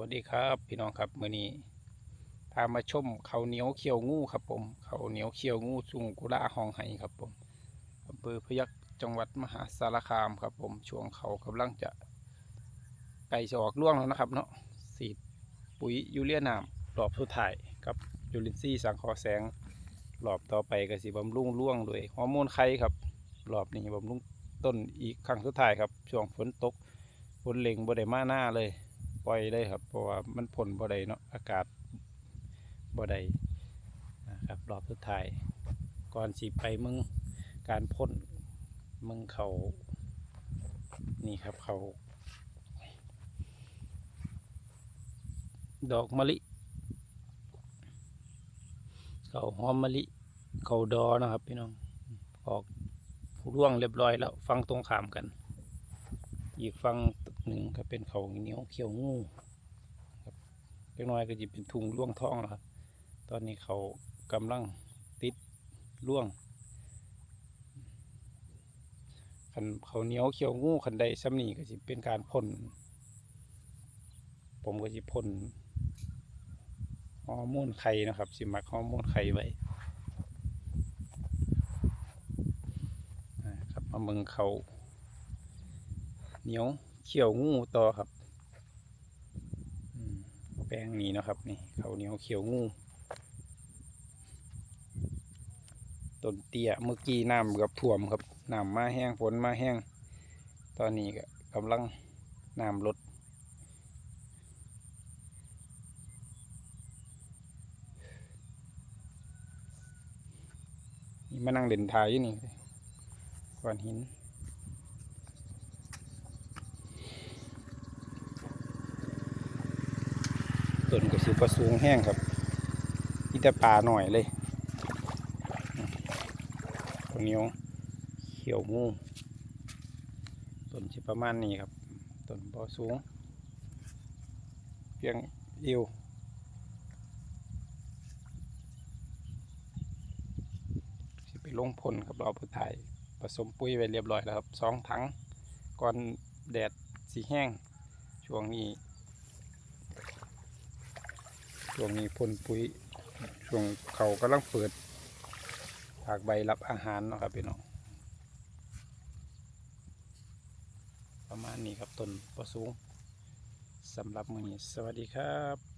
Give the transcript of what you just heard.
วัสดีครับพี่น้องครับมื้อนี้พามาชมเขาเหนียวเขียวงูครับผมเขาเหนียวเขียวงูสุงกุลาหองไห้ครับผมอำเภอพยัคฆ์จังหวัดมหาสารคามครับผมช่วงเขากำลังจะไก่จะออกร่วงแล้วนะครับ เนาะสีปุ๋ยยูเรียน้ำรอบสุดท้ายกับยูรินซีย์สังคอแสงรอบต่อไปก็สิบำรุงร่วงโดวยฮอร์โมนไข่ครับรอบนี้บำรุงต้นอีกครั้งสุดท้ายครับช่วงฝนตกฝนเล็งบ่ได้มาหน้าเลย ปล่อยเลยครับ เพราะว่ามันผลบ่ได้เนาะอากาศบ่ได้นะครับรอบสุดท้ายก่อนสิไปมึงการพ่นมึงเขานี่ครับเขาดอกมะลิ เขาหอมมะลิ เขาดอนะครับ พี่น้องออกร่วงเรียบร้อยแล้ว ฟังตรงขามกัน อีกฝั่ง หนึ่งก็เป็นเขาเหนียวเขียวงูครับเล็กน้อยก็จะเป็นทุงร่วงท้องแล้วครับตอนนี้เขากำลังติดร่วงคันเขาเหนียวเขียวงูคันใดซ้ำนี่ก็จะเป็นการพ่นผมก็จะพ่นฮอร์โมนไข่นะครับ สิมักฮอร์โมนไข่ไว้ครับมาเมืองเขาเหนียว เขียวงูต่อครับแป้งนี้นะครับนี่เขาเหนียวเขียวงูต้นเตี้ยเมื่อกี้น้ำกับท่วมครับน้ำมาแห้งฝนมาแห้ง ตอนนี้ก็กำลังน้ำลดมานั่งเล่นทายอยู่นี่ก้อนหิน ต้นก็สิประสูงแห้งครับอีแต่ปลาหน่อยเลยตัวเนียวเขียวงูต้นสิประมาณนี้ครับต้นบ่สูง เพียงเอวสิไปลงพลกับเราผู้ถ่ายผสมปุ๋ยไว้เรียบร้อยแล้วครับสองถังก่อนแดดสีแห้งช่วงนี้ ช่วงนี้พ่นปุ๋ยช่วงเขากำลังเปิดผากใบรับอาหารเนาะครับพี่น้องประมาณนี้ครับต้นประสูงสำหรับมือนี้สวัสดีครับ